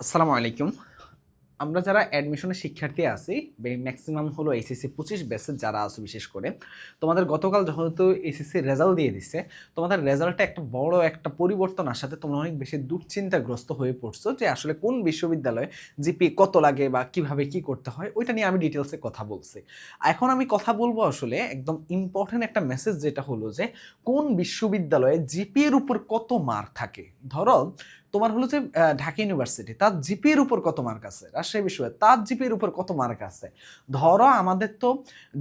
আসসালামু আলাইকুম। আমরা যারা অ্যাডমিশনের শিক্ষার্থী আছি ম্যাক্সিমাম হলো এসএসসি পঁচিশ ব্যাচের যারা আছে বিশেষ করে, তোমাদের গতকাল যখন তো এসএসসি রেজাল্ট দিয়ে দিছে, তোমাদের রেজাল্টটা একটা বড় একটা পরিবর্তন আসাতে তোমরা অনেক বেশি দুশ্চিন্তাগ্রস্ত হয়ে পড়ছো যে আসলে কোন বিশ্ববিদ্যালয়ে জিপি কত লাগে বা কীভাবে কি করতে হয়, ওইটা নিয়ে আমি ডিটেলসে কথা বলছি। এখন আমি কথা বলব আসলে একদম ইম্পর্টেন্ট একটা মেসেজ যেটা হলো যে কোন বিশ্ববিদ্যালয়ে জিপি এর উপর কত মার্ক থাকে। ধরো তোমার হলো যে ঢাকা ইউনিভার্সিটি তার জিপির উপর কত মার্ক আছে? রাজশাহী বিশ্ববিদ্যালয়, তার জিপির উপর কত মার্ক আছে? ধরো আমাদের তো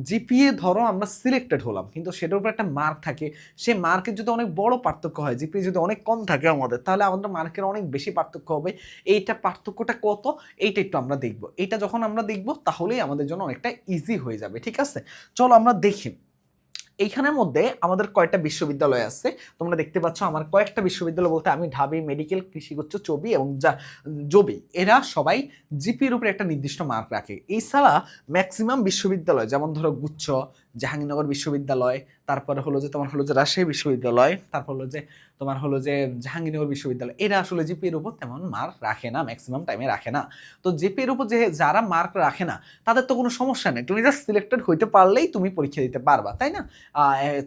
জিপিএ ধরো আমরা সিলেক্টেড হলাম, কিন্তু সেটার উপর একটা মার্ক থাকে। সেই মার্কের যদি অনেক বড় পার্থক্য হয়, জিপিএ যদি অনেক কম থাকে আমাদের, তাহলে আমাদের মার্কের অনেক বেশি পার্থক্য হবে। এইটা পার্থক্যটা কত? এইটা একটু আমরা দেখব। এইটা যখন আমরা দেখব, তাহলেই আমাদের জন্য অনেকটা ইজি হয়ে যাবে, ঠিক আছে? চলো আমরা দেখি। এইখানের মধ্যে আমাদের কয়েকটা বিশ্ববিদ্যালয় আছে। তোমরা দেখতে পাচ্ছ আমার কয়েকটা বিশ্ববিদ্যালয় বলতে আমি ঢাবি, মেডিকেল, কৃষিগুচ্ছ, চবি এবং যা, জবি। এরা সবাই জিপির উপরে একটা নির্দিষ্ট মার্ক রাখে। এছাড়া ম্যাক্সিমাম বিশ্ববিদ্যালয়, যেমন ধরো গুচ্ছ জাহাঙ্গীরনগর বিশ্ববিদ্যালয়, তারপরে হলো যে তোমার হলো যে রাজশাহী বিশ্ববিদ্যালয়, তারপর হলো যে তোমার হলো যে জাহাঙ্গীরনগর বিশ্ববিদ্যালয়। এরা আসলে জিপির উপর তেমন মার্ক রাখে না ম্যাক্সিমাম টাইমে রাখে না। তো জিপির উপর যে যারা মার্ক রাখে না, তাদের তো কোনো সমস্যা নেই। তুমি জাস্ট সিলেক্টেড হইতে পারলেই তুমি পরীক্ষা দিতে পারবা, তাই না?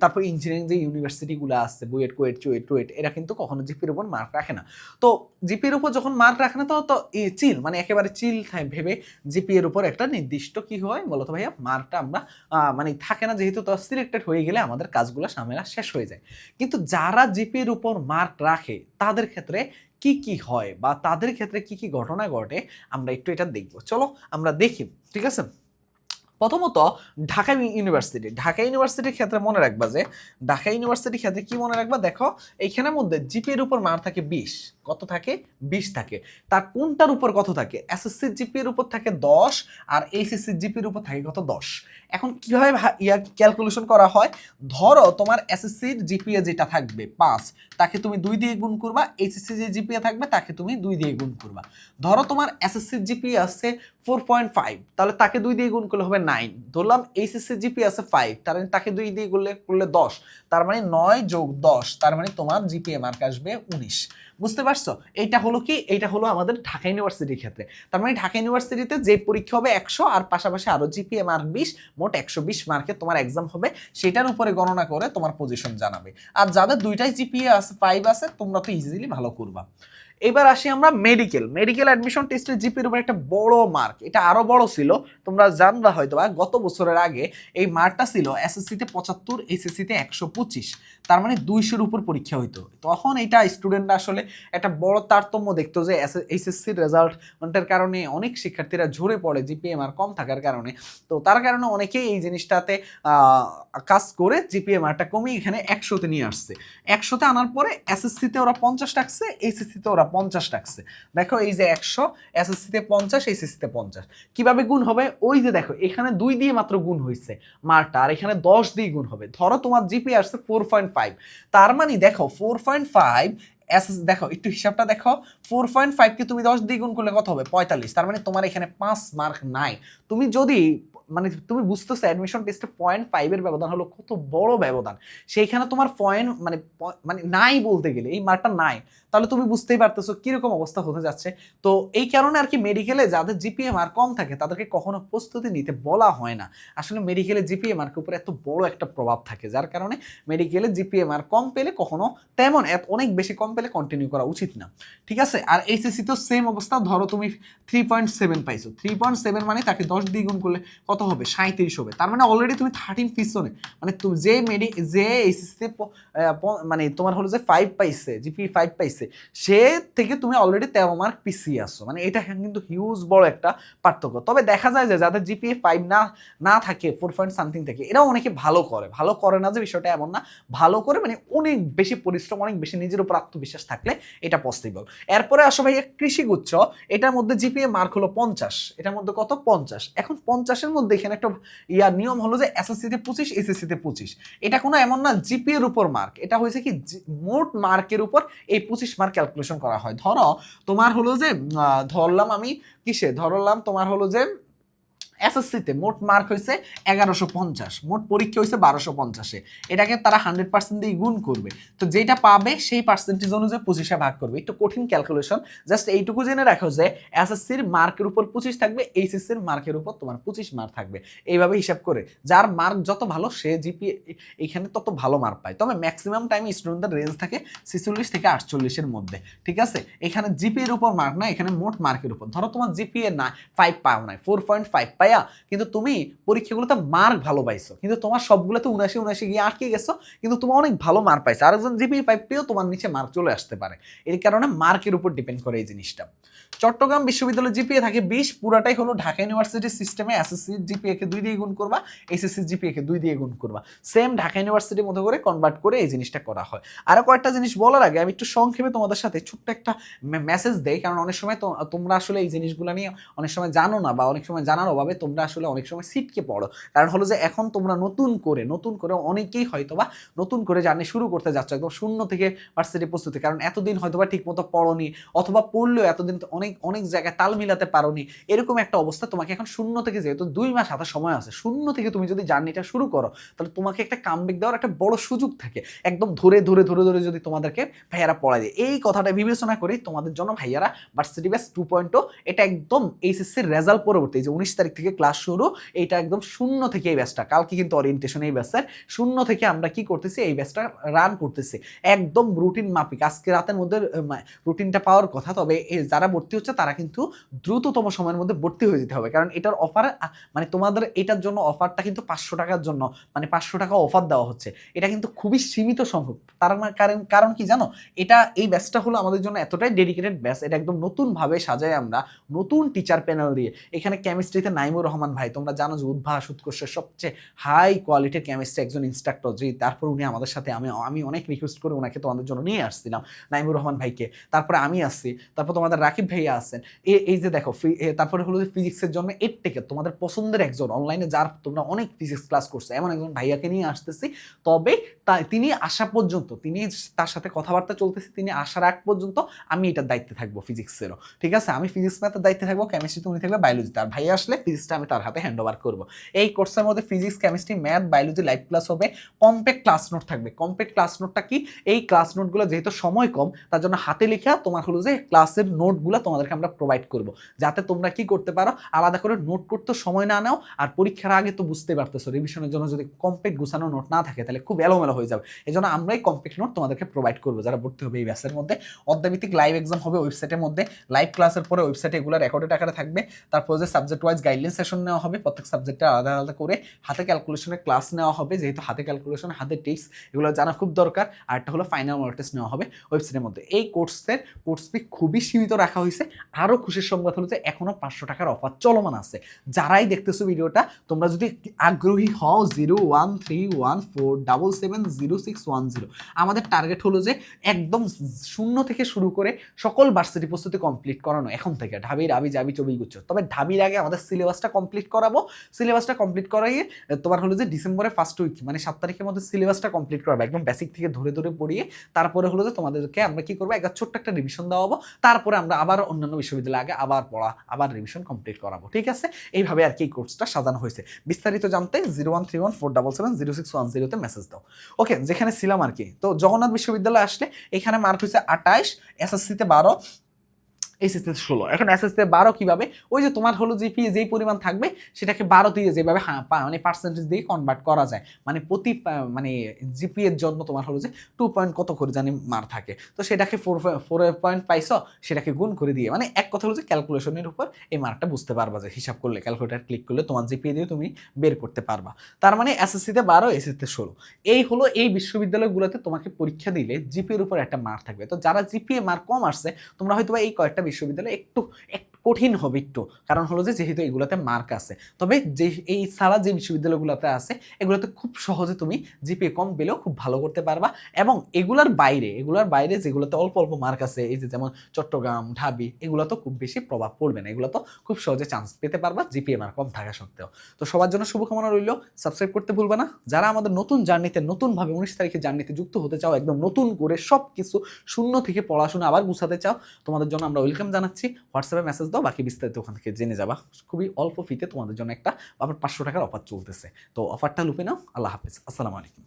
তারপর ইঞ্জিনিয়ারিং যে ইউনিভার্সিটিগুলো আছে, বুয়েট, কুয়েট, চুয়েট, টুয়েট, এরা কিন্তু কখনো জিপির উপর মার্ক রাখে না। তো জিপির উপর যখন মার্ক রাখে না, তো তো চিল মানে একেবারে চিল ভেবে জিপি এর উপর একটা নির্দিষ্ট কি হয় বলতো ভাইয়া? মার্কটা আমরা মানে থাকে না, যেহেতু তো সিলেক্টেড হয়ে গেলে আমাদের কাজগুলো সামেলা শেষ হয়ে যায়। কিন্তু যারা জিপির উপর মার্ক রাখে, তাদের ক্ষেত্রে কি কি হয় বা তাদের ক্ষেত্রে কি কি ঘটনা ঘটে, আমরা একটু এটা দেখব। চলো আমরা দেখি, ঠিক আছে? প্রথমত, ঢাকা ইউনিভার্সিটি ঢাকা ইউনিভার্সিটির ক্ষেত্রে মনে রাখবা যে, ঢাকা ইউনিভার্সিটির ক্ষেত্রে কি মনে রাখবা? দেখো এইখানের মধ্যে জিপির উপর মার থাকে বিশ। কত থাকে? বিশ থাকে। তার কোনটার উপর কত থাকে? এসএসসি জিপির উপর থাকে দশ আর এইচএসসি জিপির উপর থাকে কত দশ। এখন কীভাবে ইয়া ক্যালকুলেশন করা হয়? ধরো, তোমার এসএসসির জিপিএ যেটা থাকবে, পাঁচ, তাকে তুমি দুই দিয়ে গুণ করবা। এইচএসসি যে জিপিএ থাকবে, তাকে তুমি দুই দিয়ে গুণ করবা। ধরো, তোমার এসএসসির জিপিএ আছে ফোর পয়েন্ট ফাইভ তাহলে তাকে দুই দিয়ে গুণ করলে হবে নাইন ধরলাম এইচএসসি জিপি আছে ফাইভ তার মানে তাকে দুই দিয়ে করলে করলে দশ। তার মানে নয় যোগ দশ, তার মানে তোমার জিপিএ মার্ক আসবে উনিশ। বুঝতে পারছ? এইটা হলো কি? এইটা হলো আমাদের ঢাকা ইউনিভার্সিটির ক্ষেত্রে। তার মানে ঢাকা ইউনিভার্সিটিতে যে পরীক্ষা হবে একশো, আর পাশাপাশি আরও জিপিএ মার্ক বিশ, মোট একশো বিশ মার্কে তোমার এক্সাম হবে। সেটার উপরে গণনা করে তোমার পজিশন জানাবে। আর যাদের দুইটাই জিপিএ আছে ফাইভ আছে, তোমরা তো ইজিলি ভালো করবা। এবার আসি আমরা মেডিকেল মেডিকেল অ্যাডমিশন টেস্টের জিপির উপর একটা বড় মার্ক এটা আরও বড় ছিল। তোমরা জানবা হয়তো বা গত বছরের আগে এই মার্কটা ছিল এসএসসিতে পঁচাত্তর এসএসসিতে একশো পঁচিশ। তার মানে দুইশোর উপর পরীক্ষা হইতো। তখন এটা স্টুডেন্টরা আসলে একটা বড় তারতম্য দেখতো যে এইচএসসির রেজাল্টের কারণে অনেক শিক্ষার্থীরা ঝরে পড়ে জিপিএম আর কম থাকার কারণে। তো তার কারণে অনেকেই এই জিনিসটাতে কাজ করে জিপিএম আরটা কমিয়ে এখানে একশোতে নিয়ে আসছে। একশোতে আনার পরে এসএসসিতে ওরা পঞ্চাশ টাকছে এইচএসসিতে ওরা পঞ্চাশ টাকছে দেখো এই যে একশো, এসএসসিতে পঞ্চাশ, এইচএসসিতে পঞ্চাশ। কীভাবে গুণ হবে? ওই যে দেখো, এখানে দুই দিয়ে মাত্র গুণ হয়েছে মার্কটা, আর এখানে দশ দিয়ে গুণ হবে। ধরো তোমার জিপি আসছে ফোর পয়েন্ট ফাইভ। তার মানে দেখো, ফোর পয়েন্ট ফাইভ এস দেখো, একটু হিসাবটা দেখো, ফোর পয়েন্ট ফাইভকে তুমি দশ দিয়ে গুণ করলে কত হবে? পঁয়তাল্লিশ। তার মানে তোমার এখানে পাঁচ মার্ক নাই। তুমি যদি মানে তুমি বুঝতেছো অ্যাডমিশন টেস্টে পয়েন্ট ফাইভের ব্যবধান হলো কত বড় ব্যবধান। সেইখানে তোমার পয়েন্ট মানে মানে নাই বলতে গেলে, এই মার্কটা নাই। তাহলে তুমি বুঝতেই পারতেছো কীরকম অবস্থা হতে যাচ্ছে। তো এই কারণে আর কি মেডিকেলে যাদের জিপিএ মার্ক কম থাকে, তাদেরকে কখনো প্রস্তুতি নিতে বলা হয় না। আসলে মেডিকেলে জিপিএ মার্কের উপরে এত বড় একটা প্রভাব থাকে, যার কারণে মেডিকেলে জিপিএ মার্ক কম পেলে কখনো তেমন অনেক বেশি কম পেলে কন্টিনিউ করা উচিত না। ঠিক আছে? আর এইচএসসি তো সেম অবস্থা, ধরো তুমি থ্রি পয়েন্ট সেভেন পাইছো। থ্রি পয়েন্ট সেভেন মানে তাকে দশ দ্বিগুণ করলে কত হবে? সাঁত্রিশ হবে। তার মানে অলরেডি তুমি থার্টিন পিছনে মানে তুমি যে মেডি যে এইচএসসিতে মানে তোমার হলো যে ফাইভ পাইছে জিপি ফাইভ পাইছে, সে থেকে তুমি অলরেডি তেরো মার্ক পিছিয়ে আসছো মানে এটা কিন্তু হিউজ বড় একটা পার্থক্য। তবে দেখা যায় যে যাদের জিপিএ ফাইভ না না থাকে ফোর পয়েন্ট সামথিং থাকে, এরাও অনেকে ভালো করে। ভালো করে না যে বিষয়টা এমন না। ভালো করে মানে অনেক বেশি পরিশ্রম, অনেক বেশি নিজের উপর আত্মবিশ্বাস থাকলে এটা পসিবল এরপরে আসো ভাইয়া কৃষিগুচ্ছ। এটার মধ্যে জিপিএ মার্ক হলো পঞ্চাশ। এটার মধ্যে কত? পঞ্চাশ। এখন পঞ্চাশের মধ্যে এখানে একটা ইয়ার নিয়ম হলো যে এসএসসিতে পঁচিশ এসএসসিতে পঁচিশ। এটা কোনো এমন না, জিপিএর উপর মার্ক এটা হয়েছে কি মোট মার্কের উপর এই পঁচিশ মার্ক ক্যালকুলেশন করা হয়। ধরো, তোমার হলো যে ধরলাম আমি কিসে? ধরলাম তোমার হলো যে এসএসসিতে মোট মার্ক হয়েছে এগারোশো পঞ্চাশ, মোট পরীক্ষা হয়েছে বারোশো পঞ্চাশে। এটাকে তারা হান্ড্রেড পার্সেন্ট দিয়ে গুণ করবে। তো যেটা পাবে সেই পার্সেন্টেজ অনুযায়ী পঁচিশে ভাগ করবে। একটু কঠিন ক্যালকুলেশন জাস্ট এইটুকু জেনে রাখো যে এসএসসির মার্কের উপর পঁচিশ থাকবে, এইচএসসির মার্কের উপর তোমার পঁচিশ মার্ক থাকবে। এইভাবে হিসাব করে যার মার্ক যত ভালো, সে জিপি এখানে তত ভালো মার্ক পায়। তবে ম্যাক্সিমাম টাইম স্টুডেন্টদের রেঞ্জ থাকে ছেচল্লিশ থেকে আটচল্লিশের মধ্যে, ঠিক আছে? এখানে জিপি এর উপর মার্ক না, এখানে মোট মার্কের উপর। ধরো তোমার জিপিএ না ফাইভ পাও নাই ফোর পয়েন্ট ফাইভ পাইয়া কিন্তু তুমি পরীক্ষাগুলোতে মার্ক ভালো পাইছো। কিন্তু তোমার সবগুলোতে উনাশি উনাশি গিয়ে আটকে গেছো, কিন্তু তুমি অনেক ভালো মার্ক পাইছো। আরেকজন জিপি পাইপ পেয়েও তোমার নিচে মার্ক চলে আসতে পারে। এর কারণে মার্কের উপর ডিপেন্ড করে এই জিনিসটা। চট্টগ্রাম বিশ্ববিদ্যালয়ের জিপিএ থাকে বিশ, পুরাটাই হলো ঢাকা ইউনিভার্সিটির সিস্টেমে এসএসসি জিপিএ কে দুই দিয়ে গুণ করবা এসএসসি জিপিএ কে দুই দিয়ে গুণ করবা। সেম ঢাকা ইউনিভার্সিটির মতো করে কনভার্ট করে এই জিনিসটা করা হয়। আরও কয়েকটা জিনিস বলার আগে, আমি একটু সংক্ষেপে তোমাদের সাথে ছোট্ট একটা মেসেজ দেই, কারণ অনেক সময় তোমরা আসলে এই জিনিসগুলো নিয়ে অনেক সময় জানো না বা অনেক সময় জানার অভাবে তোমরা আসলে অনেক সময় সিটকে পড়ো। কারণ হলো যে এখন তোমরা নতুন করে নতুন করে অনেকেই হয়তো বা নতুন করে জার্নি শুরু করতে যাচ্ছ, একদম শূন্য থেকে ভার্সিটি প্রস্তুতি, কারণ এতদিন হয়তো বা মতো পড়নি, অথবা পড়লেও এতদিন তো অনেক অনেক জায়গায় তাল মিলাতে পারোনি। এরকম একটা অবস্থা তোমাকে এখন শূন্য থেকে যেহেতু দুই মাস হাতে সময় আছে, শূন্য থেকে তুমি যদি জার্নিটা শুরু করো, তাহলে তোমাকে একটা কামব্যাক দেওয়ার একটা বড় সুযোগ থাকে। একদম ধরে ধরে ধরে ধরে যদি তোমাদেরকে ভাইয়ারা পড়ায় দেয়। এই কথাটা বিবেচনা করে তোমাদের জন্য ভাইয়ারা ভার্সিটি ব্যাস টু পয়েন্ট এটা একদম এইচএসসির রেজাল্ট পরবর্তী যে উনিশ তারিখ থেকে ক্লাস শুরু, এইটা একদম শূন্য থেকে এই ব্যাচটা কালকে কিন্তু অরিয়েন্টেশন এই ব্যাচের শূন্য থেকে আমরা কি করতেছি, এই ব্যাচটা রান করতেছি। একদম রুটিন মাফিক। আজকে রাতের মধ্যে রুটিনটা পাওয়ার কথা, তবে যারা ভর্তি হচ্ছে তারা কিন্তু দ্রুততম সময়ের মধ্যে ভর্তি হয়ে যেতে হবে। কারণ এটার অফার মানে তোমাদের এটার জন্য অফারটা কিন্তু পাঁচশো টাকার জন্য মানে পাঁচশো টাকা অফার দেওয়া হচ্ছে। এটা কিন্তু খুবই সীমিত সংখ্যক। তার কারণ কারণ কি জানো? এটা, এই ব্যাচটা হলো আমাদের জন্য এতটাই ডেডিকেটেড ব্যাচ এটা একদম নতুনভাবে সাজাই আমরা নতুন টিচার প্যানেল দিয়ে। এখানে কেমিস্ট্রিতে নাইমুর রহমান ভাই, তোমরা জানো যে উদ্ভাস উৎকর্ষের সবচেয়ে হাই কোয়ালিটির কেমিস্ট্রি একজন ইনস্ট্রাক্টর যে তারপর উনি আমাদের সাথে, আমি আমি অনেক রিকোয়েস্ট করে ওনাকে তোমাদের জন্য নিয়ে আসছিলাম, নাইমুর রহমান ভাইকে। তারপরে আমি আসছি, তারপর তোমাদের রাকিব ভাইয়া আছেন। এই যে দেখো তারপরে হলো যে ফিজিক্সের জন্য এর থেকে তোমাদের পছন্দের একজন অনলাইনে যার তোমরা অনেক ফিজিক্স ক্লাস করছ, এমন একজন ভাইয়াকে নিয়ে আসতেছি। তবে তিনি আসা পর্যন্ত, তিনি তার সাথে কথাবার্তা চলতেছে, তিনি আসার আগ পর্যন্ত আমি এটার দায়িত্বে থাকব ফিজিক্সেরও ঠিক আছে? আমি ফিজিক্স ম্যাথের দায়িত্বে থাকব কেমিস্ট্রিতে উনি থাকবে বায়োলজিতে আর ভাইয়া আসলে ফিজিক্সটা আমি তার হাতে হ্যান্ড ওভার করব। এই কোর্সের মধ্যে physics chemistry math biology live class হবে। কম্প্যাক্ট ক্লাস নোট থাকবে। কম্প্যাক্ট ক্লাস নোটটা কি? এই ক্লাস নোটগুলো যেহেতু সময় কম, তার জন্য হাতে লেখা তোমার হলো যে ক্লাসের নোটগুলো তোমাদেরকে আমরা প্রোভাইড করব। যাতে তোমরা কি করতে পারো, আলাদা করে নোট করতে সময় না নাও, আর পরীক্ষার আগে তো বুঝতে পারতেছো রিভিশনের জন্য যদি কমপ্লিট গুছানো নোট না থাকে, তাহলে খুব এলোমেলো হয়ে যাবে। এই জন্য আমরাই কমপ্লিট নোট তোমাদেরকে প্রোভাইড করব। যারা ভর্তি হবে এই ব্যাসের মধ্যে অধ্যাভিত্তিক লাইভ এক্সাম হবে ওয়েবসাইটের মধ্যে লাইভ ক্লাসের পরে ওয়েবসাইটে এগুলো রেকর্ডেড আকারে থাকবে। তারপর যে সাবজেক্ট ওয়াইজ গাইডলাইন সেশন নেওয়া হবে, প্রত্যেক সাবজেক্টে আলাদা আলাদা করে হাতে ক্যালকুলেশনের ক্লাস নেওয়া হবে, যেহেতু হাতে ক্যালকুলেশন হাতে টিপস এগুলো জানা খুব দরকার। আর একটা হলো ফাইনাল মডেল নেওয়া হবে ওয়েবসাইটের মধ্যে। এই কোর্সের কোর্স ফি খুবই সীমিত রাখা হয়েছে। আরও খুশির সংবাদ হলো যে এখনও পাঁচশো টাকার অফার চলমান আছে। যারাই দেখতেছো ভিডিওটা, তোমরা যদি আগ্রহী হও zero one three one four double seven zero six one zero আমাদের টার্গেট হলো যে একদম শূন্য থেকে শুরু করে সকল ভার্সিটি প্রস্তুতি কমপ্লিট করানো, এখন থেকে। ঢাবি রাবি যাবি, চবি গুচ্ছ। তবে ঢাবির আগে আমাদের সিলেবাসটা কমপ্লিট করাবো। সিলেবাসটা কমপ্লিট করাইয়ে তোমার হলো যে ডিসেম্বরের ফার্স্ট উইক মানে সাত তারিখের মধ্যে সিলেবাসটা কমপ্লিট করাবো, একদম বেসিক থেকে ধরে ধরে পড়িয়ে। তারপরে হলো যে তোমাদেরকে আমরা কি করব একটা ছোট্ট একটা রিভিশন দেওয়াবো তারপরে আমরা আবার অন্যান্য বিশ্ববিদ্যালয়ে আগে আবার পড়া, আবার রিভিশন কমপ্লিট করাবো, ঠিক আছে? এইভাবে আর কি এই কোর্সটা সাজানো হয়েছে। বিস্তারিত জানতে zero one three one four double seven zero six one জিরোতে মেসেজ দাও। ওকে যেখানে ছিলাম আর কি, তো জগন্নাথ বিশ্ববিদ্যালয়ে আসলে এখানে মার্ক হয়েছে আঠাইশ এসএসসিতে বারো এসএসসিতে ষোলো। এখন এসএসসিতে বারো কীভাবে? ওই যে তোমার হলো জিপি যেই পরিমাণ থাকবে, সেটাকে বারো দিয়ে যেভাবে মানে পার্সেন্টেজ দিয়ে কনভার্ট করা যায়। মানে প্রতি মানে জিপি এর জন্য তোমার হলো যে টু পয়েন্ট কত করে জানি মার থাকে। তো সেটাকে ফোর ফোর পয়েন্ট পাইছো, সেটাকে গুণ করে দিয়ে মানে এক কথা হলো যে ক্যালকুলেশনের উপর এই মার্কটা বুঝতে পারবা যে হিসাব করলে ক্যালকুলেটার ক্লিক করলে তোমার জিপি দিয়ে তুমি বের করতে পারবা। তার মানে এসএসসিতে বারো এসএসসিতে ষোলো। এই হলো এই বিশ্ববিদ্যালয়গুলোতে তোমাকে পরীক্ষা দিলে জিপিএর উপর একটা মার্ক থাকবে। তো যারা জিপিএ মার্ক কম আসছে, তোমরা হয়তো এই কয়েকটা বিশ্ববিদ্যালয় একটু একটু কঠিন হবে একটু। কারণ হলো যে, যেহেতু এগুলোতে মার্ক আছে। তবে যে, এই ছাড়া যে বিশ্ববিদ্যালয়গুলোতে আছে, এগুলোতে খুব সহজে তুমি জিপিএ কম পেলেও খুব ভালো করতে পারবা। এবং এগুলার বাইরে এগুলার বাইরে যেগুলোতে অল্প অল্প মার্ক আছে, এই যে যেমন চট্টগ্রাম, ঢাবি এগুলো তো খুব বেশি প্রভাব পড়বে না। এগুলো তো খুব সহজে চান্স পেতে পারবা জিপিএ মার্ক কম থাকা সত্ত্বেও। তো সবার জন্য শুভকামনা রইল। সাবস্ক্রাইব করতে ভুলবে না। যারা আমাদের নতুন জার্নিতে নতুনভাবে উনিশ তারিখে জার্নিতে যুক্ত হতে চাও, একদম নতুন করে সব কিছু শূন্য থেকে পড়াশোনা আবার গুছাতে চাও, তোমাদের জন্য আমরা ওয়েলকাম জানাচ্ছি। হোয়াটসঅ্যাপে মেসেজ দাও, বাকি বিস্তারিত ওখান থেকে জেনে যাবা। খুবই অল্প ফিতে তোমাদের জন্য একটা, আবার পাঁচশো টাকার অফার চলতেছে। তো অফারটা লুপে নাও। আল্লাহ হাফিজ। আসসালামু আলাইকুম।